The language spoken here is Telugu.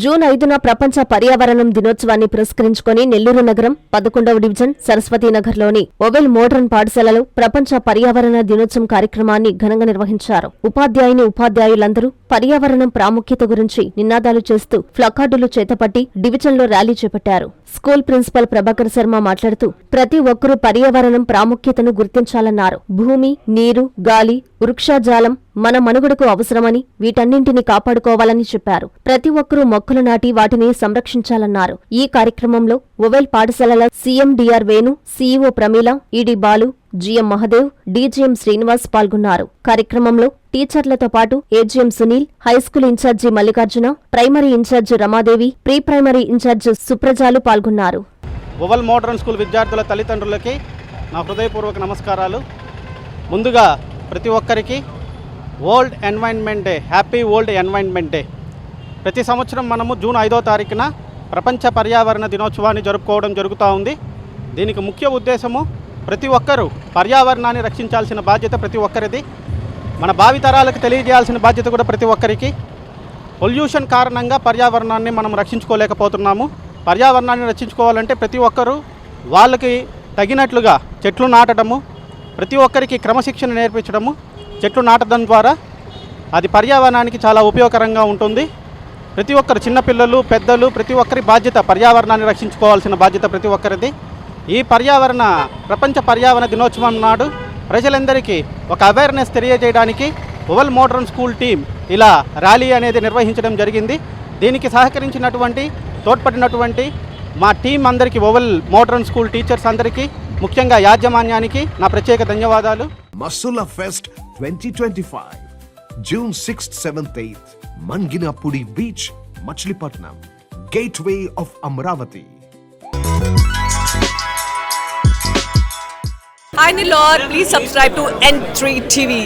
జూన్ ఐదున ప్రపంచ పర్యావరణం దినోత్సవాన్ని పురస్కరించుకొని నెల్లూరు నగరం పదకొండవ డివిజన్ సరస్వతీనగర్లోని ఓవెల్ మోడర్న్ పాఠశాలలో ప్రపంచ పర్యావరణ దినోత్సవం కార్యక్రమాన్ని ఘనంగా నిర్వహించారు. ఉపాధ్యాయుని ఉపాధ్యాయులందరూ పర్యావరణం ప్రాముఖ్యత గురించి నినాదాలు చేస్తూ ఫ్లకార్డులు చేతపట్టి డివిజన్లో ర్యాలీ చేపట్టారు. స్కూల్ ప్రిన్సిపల్ ప్రభాకర్ శర్మ మాట్లాడుతూ ప్రతి ఒక్కరూ పర్యావరణం ప్రాముఖ్యతను గుర్తించాలన్నారు. భూమి నీరు గాలి వృక్షాజాలం మన మనుగడకు అవసరమని వీటన్నింటినీ కాపాడుకోవాలని చెప్పారు. ప్రతి ఒక్కరూ మొక్కలు నాటి వాటిని సంరక్షించాలన్నారు. ఈ కార్యక్రమంలో ఒవెల్ పాఠశాలల CMDR Venu CEO Pramila ED Balu GM Mahadev DGM Srinivas పాల్గొన్నారు. కార్యక్రమంలో టీచర్లతో పాటు AGM Sunil high school incharge Mallikarjuna primary incharge Ramadevi pre primary incharge సుప్రజాలు పాల్గొన్నారు. ఓవల్ మోడర్న్ స్కూల్ విద్యార్థుల తల్లిదండ్రులకి నా హృదయపూర్వక నమస్కారాలు. ముందుగా ప్రతి ఒక్కరికి world environment day happy world environment day. ప్రతి సంవత్సరం మనము జూన్ ఐదో తారీఖున ప్రపంచ పర్యావరణ దినోత్సవాన్ని జరుపుకోవడం జరుగుతూ ఉంది. దీనికి ముఖ్య ఉద్దేశము ప్రతి ఒక్కరూ పర్యావరణాన్ని రక్షించాల్సిన బాధ్యత ప్రతి ఒక్కరిది. మన భావితరాలకు తెలియజేయాల్సిన బాధ్యత కూడా ప్రతి ఒక్కరికి. పొల్యూషన్ కారణంగా పర్యావరణాన్ని మనం రక్షించుకోలేకపోతున్నాము. పర్యావరణాన్ని రక్షించుకోవాలంటే ప్రతి ఒక్కరూ వాళ్ళకి తగినట్లుగా చెట్లు నాటడము ప్రతి ఒక్కరికి క్రమశిక్షణ నేర్పించడము చెట్లు నాటడం ద్వారా అది పర్యావరణానికి చాలా ఉపయోగకరంగా ఉంటుంది. ప్రతి ఒక్కరు చిన్నపిల్లలు పెద్దలు ప్రతి ఒక్కరి బాధ్యత పర్యావరణాన్ని రక్షించుకోవాల్సిన బాధ్యత ప్రతి ఒక్కరిది. ఈ పర్యావరణ ప్రపంచ పర్యావరణ దినోత్సవం నాడు ప్రజలందరికీ ఒక అవేర్నెస్ తెలియజేయడానికి ఓవల్ మోడర్న్ స్కూల్ టీం ఇలా ర్యాలీ అనేది నిర్వహించడం జరిగింది. దీనికి సహకరించినటువంటి తోడ్పడినటువంటి మా టీం అందరికీ ఓవల్ మోడర్న్ స్కూల్ టీచర్స్ అందరికీ ముఖ్యంగా యాజమాన్యానికి నా ప్రత్యేక ధన్యవాదాలు. Masula fest twenty twenty five June six seventh eighth Manginapudi beach Machilipatnam gateway of Amaravati. To N TV